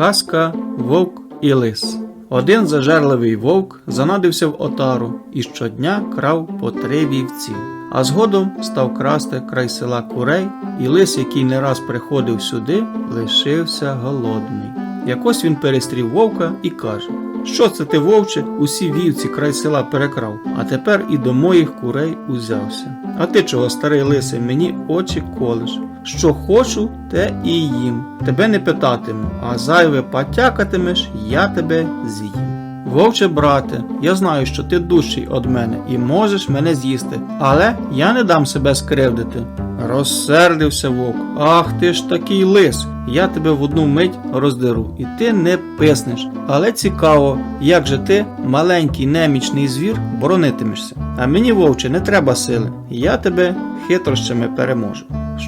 Казка Вовк і Лис. Один зажерливий вовк занадився в отару і щодня крав по три вівці. А згодом став красти край села курей, і лис, який не раз приходив сюди, лишився голодний. Якось він перестрів вовка і каже: Що це ти, вовче, усі вівці край села перекрав, а тепер і до моїх курей узявся. А ти чого, старий лисий, мені очі колиш? Що хочу, те і їм. Тебе не питатиму, а зайве потякатимеш, я тебе з'їм. Вовче брате, я знаю, що ти дужчий од мене і можеш мене з'їсти, але я не дам себе скривдити. Розсердився вовк. Ах ти ж такий лис. Я тебе в одну мить роздеру, і ти не писнеш. Але цікаво, як же ти, маленький немічний звір, боронитимешся. А мені, вовче, не треба сили. Я тебе хитрощами переможу.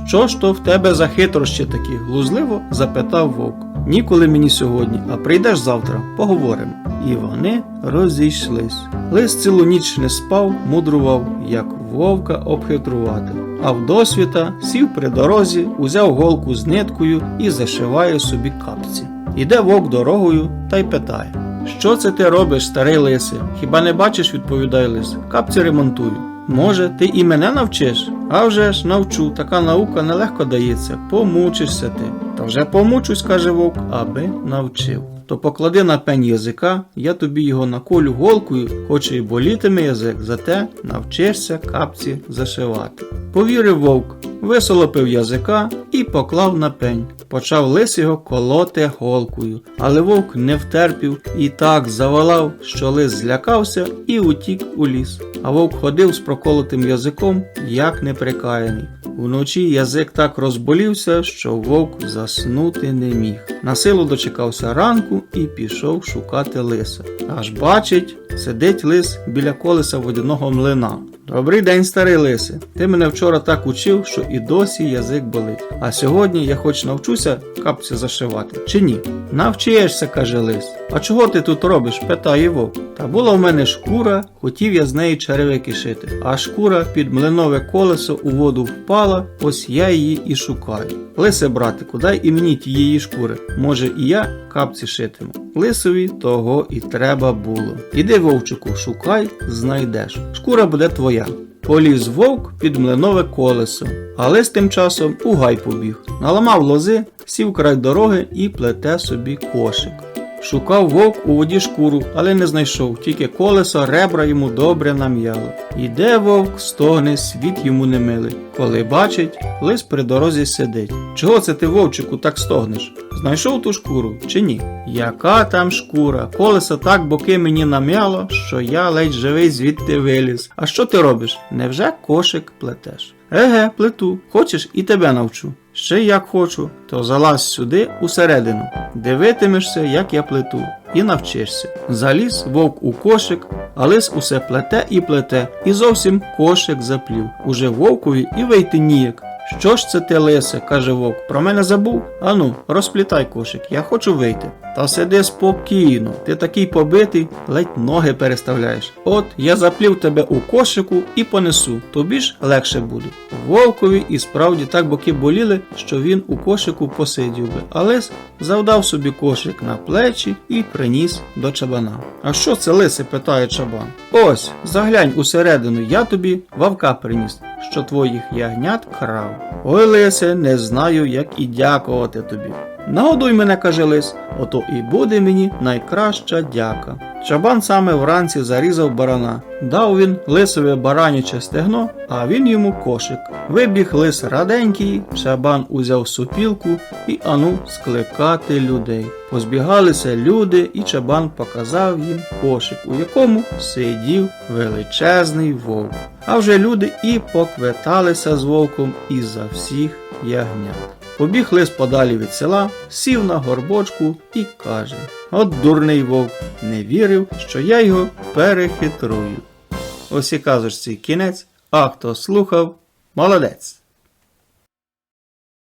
Що ж то в тебе за хитрощі такі? глузливо запитав вовк. Ніколи мені сьогодні, а прийдеш завтра, поговоримо. І вони розійшлись. Лис цілу ніч не спав, мудрував, як вовка обхитрувати. А вдосвіта сів при дорозі, узяв голку з ниткою і зашиває собі капці. Іде вовк дорогою та й питає: Що це ти робиш, старий лисе? Хіба не бачиш, відповідає лис. Капці ремонтую. Може, ти і мене навчиш? А вже ж навчу, така наука нелегко дається, помучишся ти. Та вже помучусь, каже вовк, аби навчив. То поклади на пень язика, я тобі його наколю голкою, хоч і болітиме язик, зате навчишся капці зашивати. Повірив вовк, висолопив язика і поклав на пень. Почав лис його колоти голкою, але вовк не втерпів і так завалав, що лис злякався і утік у ліс. А вовк ходив з проколотим язиком, як неприкаяний. Уночі язик так розболівся, що вовк заснути не міг. На силу дочекався ранку і пішов шукати лиса. Аж бачить, сидить лис біля колеса водяного млина. Добрий день, старий лисе. Ти мене вчора так учив, що і досі язик болить. А сьогодні я хоч навчуся капці зашивати, чи ні? Навчишся, каже лис. А чого ти тут робиш? питає вовк. Та була в мене шкура, хотів я з неї черевики шити. А шкура під млинове колесо у воду впала, ось я її і шукаю. Лисе, братику, дай і мені тієї шкури. Може і я капці шитиму. Лисові того і треба було. Іди, вовчику, шукай, знайдеш. Шкура буде твоя. Поліз вовк під млинове колесо, а лис тим часом у гай побіг. Наламав лози, сів край дороги і плете собі кошик. Шукав вовк у воді шкуру, але не знайшов, тільки колесо ребра йому добре нам'яло. Іде вовк, стогне, світ йому не милий. Коли бачить, лис при дорозі сидить. Чого це ти, вовчику, так стогнеш? Знайшов ту шкуру чи ні? Яка там шкура? Колесо так боки мені нам'яло, що я ледь живий звідти виліз. А що ти робиш? Невже кошик плетеш? Еге, плету. Хочеш і тебе навчу. Ще як хочу, то залазь сюди усередину, дивитимешся, як я плету, і навчишся. Заліз вовк у кошик, а лис усе плете і плете, і зовсім кошик заплів. Уже вовкові і вийти ніяк. Що ж це ти, лисе, каже вовк, про мене забув? Ану, розплітай кошик, я хочу вийти. Та сиди спокійно, ти такий побитий, ледь ноги переставляєш. От я заплів тебе у кошику і понесу, тобі ж легше буде. Вовкові і справді так боки боліли, що він у кошику посидів би, а лис завдав собі кошик на плечі і приніс до чабана. А що це лисе? питає чабан. Ось, заглянь усередину, я тобі вовка приніс, що твоїх ягнят крав. Ой, лисе, не знаю, як і дякувати тобі. Нагодуй мене, каже лис, ото і буде мені найкраща дяка. Чабан саме вранці зарізав барана. Дав він лисове бараняче стегно, а він йому кошик. Вибіг лис раденький, чабан узяв супілку і ану скликати людей. Позбігалися люди, і чабан показав їм кошик, у якому сидів величезний вовк. А вже люди і поквиталися з вовком і за всіх ягнят. Побіг лис подалі від села, сів на горбочку і каже: От дурний вовк не вірив, що я його перехитрую. Ось і казочці кінець, а хто слухав, молодець.